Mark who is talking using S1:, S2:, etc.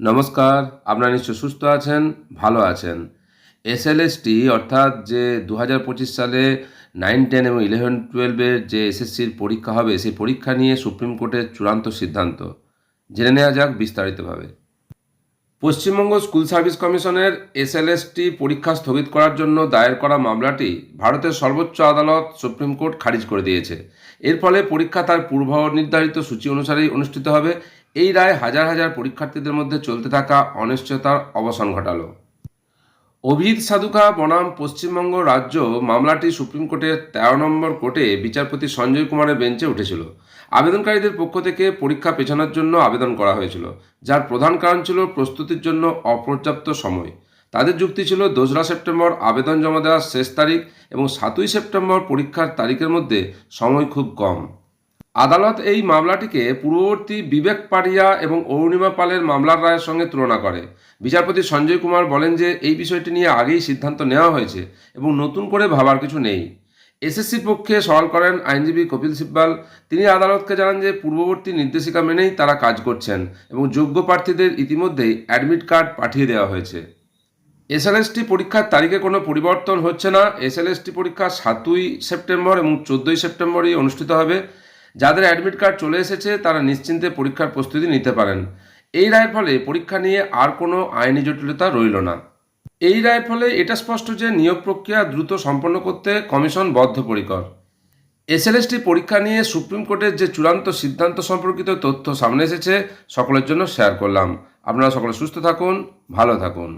S1: নমস্কার, আপনারা নিশ্চয় সুস্থ আছেন, ভালো আছেন। এসএলএসটি, অর্থাৎ যে দু পঁচিশ সালে নাইন, টেন এবং ইলেভেন টুয়েলভের যে এসএসসির পরীক্ষা হবে, সেই পরীক্ষা নিয়ে সুপ্রিম কোর্টের চূড়ান্ত সিদ্ধান্ত। জেনে নেওয়া যাক বিস্তারিতভাবে। পশ্চিমবঙ্গ স্কুল সার্ভিস কমিশনের এসএলএসটি পরীক্ষা স্থগিত করার জন্য দায়ের করা মামলাটি ভারতের সর্বোচ্চ আদালত সুপ্রিম কোর্ট খারিজ করে দিয়েছে। এর ফলে পরীক্ষা তার পূর্ব নির্ধারিত সূচি অনুসারেই অনুষ্ঠিত হবে। এই রায় হাজার হাজার পরীক্ষার্থীদের মধ্যে চলতে থাকা অনিশ্চয়তার অবসান ঘটালো। অভিজিৎ সাধুকা বনাম পশ্চিমবঙ্গ রাজ্য মামলাটি সুপ্রিম কোর্টের তেরো নম্বর কোর্টে বিচারপতি সঞ্জয় কুমারের বেঞ্চে উঠেছিল। আবেদনকারীদের পক্ষ থেকে পরীক্ষা পেছানোর জন্য আবেদন করা হয়েছিল, যার প্রধান কারণ ছিল প্রস্তুতির জন্য অপর্যাপ্ত সময়। তাদের যুক্তি ছিল, দোসরা সেপ্টেম্বর আবেদন জমা দেওয়ার শেষ তারিখ এবং সাতই সেপ্টেম্বর পরীক্ষার তারিখের মধ্যে সময় খুব কম। আদালত এই মামলাটিকে পূর্ববর্তী বিবেক পাড়িয়া এবং অরুণিমা পালের মামলার রায়ের সঙ্গে তুলনা করে। বিচারপতি সঞ্জয় কুমার বলেন যে, এই বিষয়টি নিয়ে আগেই সিদ্ধান্ত নেওয়া হয়েছে এবং নতুন করে ভাবার কিছু নেই। এসএসসির পক্ষে সওয়াল করেন আইনজীবী কপিল সিব্বাল। তিনি আদালতকে জানান যে, পূর্ববর্তী নির্দেশিকা মেনেই তারা কাজ করছেন এবং যোগ্য প্রার্থীদের ইতিমধ্যেই অ্যাডমিট কার্ড পাঠিয়ে দেওয়া হয়েছে। এসএলএসটি পরীক্ষার তারিখে কোনো পরিবর্তন হচ্ছে না। এসএলএসটি পরীক্ষা সাতই সেপ্টেম্বর এবং চোদ্দোই সেপ্টেম্বরই অনুষ্ঠিত হবে। যাদের অ্যাডমিট কার্ড চলে এসেছে, তারা নিশ্চিন্তে পরীক্ষার প্রস্তুতি নিতে পারেন। এই রায়ের ফলে পরীক্ষা নিয়ে আর কোনো আইনি জটিলতা রইল না। এই রায়ের ফলে এটা স্পষ্ট যে নিয়োগ প্রক্রিয়া দ্রুত সম্পন্ন করতে কমিশন বদ্ধপরিকর। এসএলএসটি পরীক্ষা নিয়ে সুপ্রিম কোর্টের যে চূড়ান্ত সিদ্ধান্ত সম্পর্কিত তথ্য সামনে এসেছে, সকলের জন্য শেয়ার করলাম। আপনারা সকলে সুস্থ থাকুন, ভালো থাকুন।